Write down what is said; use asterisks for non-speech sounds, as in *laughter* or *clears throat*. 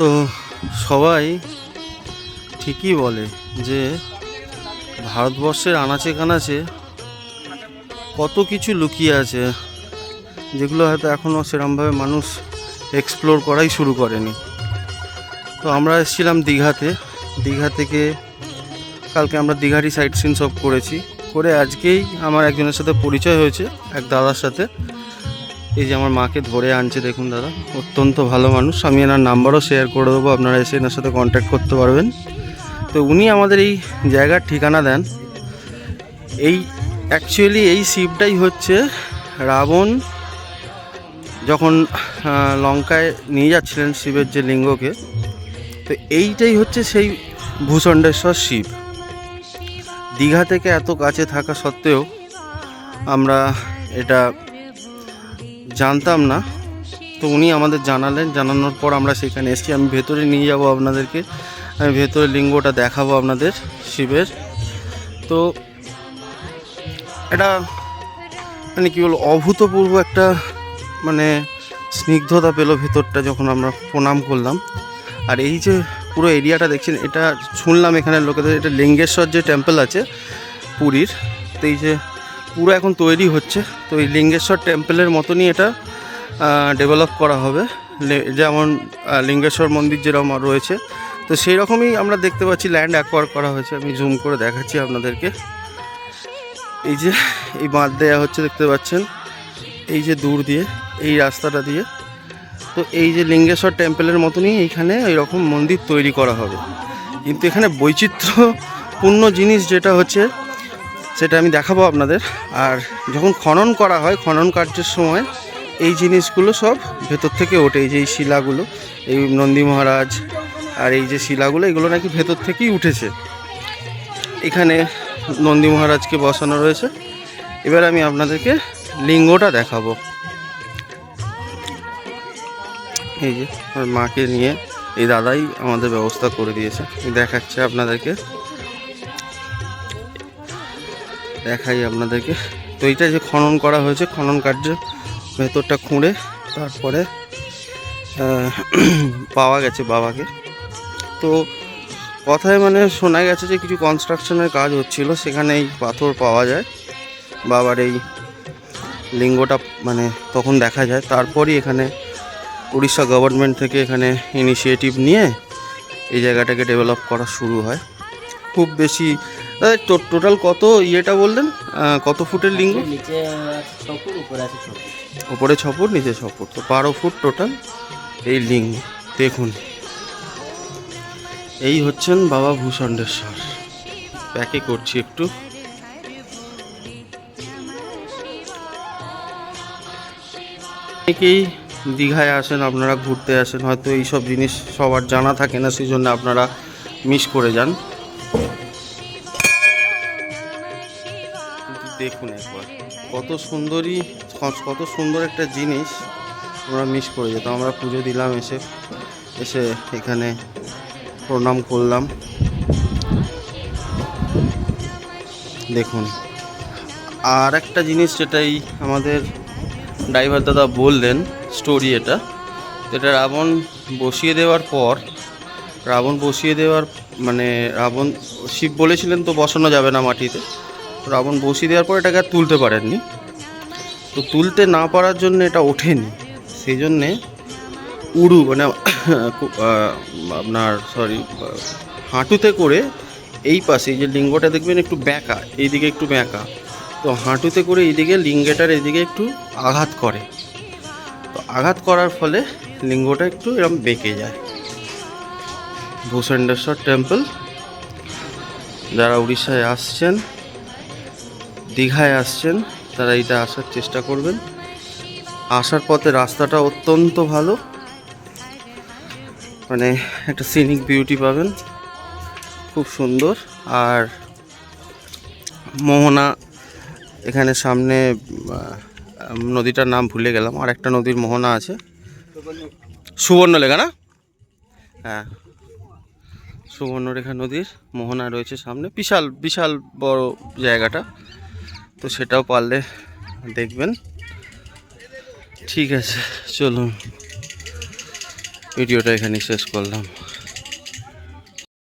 তো সবাই ঠিকই বলে যে ভারতবর্ষের আনাচে কানাচে কত কিছু লুকিয়ে আছে, যেগুলো হয়তো এখনও সেরমভাবে মানুষ এক্সপ্লোর করাই শুরু করেনি। তো আমরা এসেছিলাম দীঘাতে। দীঘা থেকে কালকে আমরা দীঘারই সাইট সিন সব করেছি। করে আজকেই আমার একজনের সাথে পরিচয় হয়েছে, এক দাদার সাথে। এই যে আমার মাকে ধরে আনছে, দেখুন দাদা। অত্যন্ত ভালো মানুষ। আমি এনার নাম্বারও শেয়ার করে দেবো। আপনারা এসে এনার সাথে কন্ট্যাক্ট করতে পারবেন। তো উনি আমাদের এই জায়গার ঠিকানা দেন। এই অ্যাকচুয়ালি এই শিবটাই হচ্ছে রাবণ যখন লঙ্কায় নিয়ে যাচ্ছিলেন শিবের যে লিঙ্গকে। তো এইটাই হচ্ছে সেই ভূষণ্ডেশ্বর শিব। দীঘা থেকে এত কাছে থাকা সত্ত্বেও আমরা এটা জানতাম না। তো উনি আমাদের জানালেন, জানানোর পর আমরা সেখানে এসেছি। আমি ভেতরে নিয়ে যাব আপনাদেরকে। আমি ভেতরে লিঙ্গটা দেখাবো আপনাদের শিবের। তো এটা মানে কী বলব, অভূতপূর্ব একটা মানে স্নিগ্ধতা পেল ভেতরটা যখন আমরা প্রণাম করলাম। আর এই যে পুরো এরিয়াটা দেখছেন, এটা শুনলাম এখানে লোকেদের, এটা লিঙ্গেশ্বর যে টেম্পল আছে পুরীর, তো এই যে পুরো এখন তৈরি হচ্ছে। তো এই লিঙ্গেশ্বর টেম্পলের মতনই এটা ডেভেলপ করা হবে। যেমন লিঙ্গেশ্বর মন্দির যেরকম রয়েছে। তো সেই রকমই আমরা দেখতে পাচ্ছি ল্যান্ড অ্যাকোয়ার করা হয়েছে। আমি জুম করে দেখাচ্ছি আপনাদেরকে। এই যে, এই বাঁধ দেওয়া হচ্ছে, দেখতে পাচ্ছেন। এই যে দূর দিয়ে, এই রাস্তাটা দিয়ে। তো এই যে লিঙ্গেশ্বর টেম্পলের মতনই এইখানে রকম মন্দির তৈরি করা হবে। কিন্তু এখানে বৈচিত্র্যপূর্ণ জিনিস যেটা হচ্ছে সেটা আমি দেখাবো আপনাদের। আর যখন খনন করা হয়, খনন কার্যের সময় এই জিনিসগুলো সব ভেতর থেকে ওঠে, এই যে এই শিলাগুলো, এই নন্দী মহারাজ আর এই যে শিলাগুলো, এগুলো নাকি ভেতর থেকেই উঠেছে। এখানে নন্দী মহারাজকে বসানো রয়েছে। এবার আমি আপনাদেরকে লিঙ্গটা দেখাবো। এই যে মাকে নিয়ে এই দাদাই আমাদের ব্যবস্থা করে দিয়েছে। দেখাচ্ছে আপনাদেরকে। দেখাই আপনাদেরকে। তো এইটা যে খনন করা হয়েছে, খনন কার্য ভেতরটা খুঁড়ে তারপরে *clears throat* পাওয়া গেছে বাবাকে। তো কথায় মানে শোনা গেছে যে কিছু কনস্ট্রাকশনের কাজ হচ্ছিল সেখানে এই পাথর পাওয়া যায়। বাবার এই লিঙ্গটা মানে তখন দেখা যায়। তারপরই এখানে উড়িষ্যা গভর্নমেন্ট থেকে এখানে ইনিশিয়েটিভ নিয়ে এই জায়গাটাকে ডেভেলপ করা শুরু হয়। খুব বেশি টোটাল কত ইয়েটা বললেন? কত ফুটের লিঙ্গ? নিচে উপরে আছে ওপরে ছ ফুট নিচে ছ ফুট। তো বারো ফুট টোটাল এই লিঙ্গ। দেখুন। এই হচ্ছেন বাবা ভূষণ্ডেশ্বর। প্যাকে করছি একটু। অনেকেই দীঘায় আসেন আপনারা ঘুরতে আসেন হয়তো এইসব জিনিস সবার জানা থাকে না সেই জন্য আপনারা মিস করে যান। দেখুন একবার। কত সুন্দরই, কত সুন্দর একটা জিনিস আমরা মিস করে। যেতাম আমরা পুজো দিলাম এসে এসে এখানে প্রণাম করলাম। দেখুন আর একটা জিনিস যেটাই আমাদের ড্রাইভার দাদা বললেন স্টোরি এটা এটা রাবণ বসিয়ে দেওয়ার পর, রাবণ বসিয়ে দেওয়ার মানে রাবণ, শিব বলেছিলেন তো বসানো যাবে না মাটিতে রাবণ বসিয়ে দেওয়ার পর এটাকে আর তুলতে পারেননি। তো তুলতে না পারার জন্য এটা ওঠেনি। সেই জন্যে উড়ু মানে *coughs* আপনার সরি হাঁটুতে করে এই পাশে যে লিঙ্গটা দেখবেন একটু ব্যাঁকা, এইদিকে একটু ব্যাঁকা, তো হাঁটুতে করে এইদিকে লিঙ্গেটার এইদিকে একটু আঘাত করে। তো আঘাত করার ফলে লিঙ্গটা একটু এরকম বেঁকে যায়। ভূষণ্ডেশ্বর টেম্পল, যারা উড়িষ্যায় আসছেন দীঘায় আসছেন, তারা এটা আসার চেষ্টা করবেন। আসার পথে রাস্তাটা অত্যন্ত ভালো। মানে একটা সিনিক বিউটি পাবেন। খুব সুন্দর। আর মোহনা, এখানে সামনে নদীটার নাম ভুলে গেলাম। আর একটা নদীর মোহনা আছে। সুবর্ণলেখা না? হ্যাঁ। সুবর্ণরেখা নদীর মোহনা রয়েছে সামনে। বিশাল বিশাল বড় জায়গাটা। তো সেটাও পারলে দেখবেন। ঠিক আছে চলুন। ভিডিওটা এখানেই শেষ করলাম।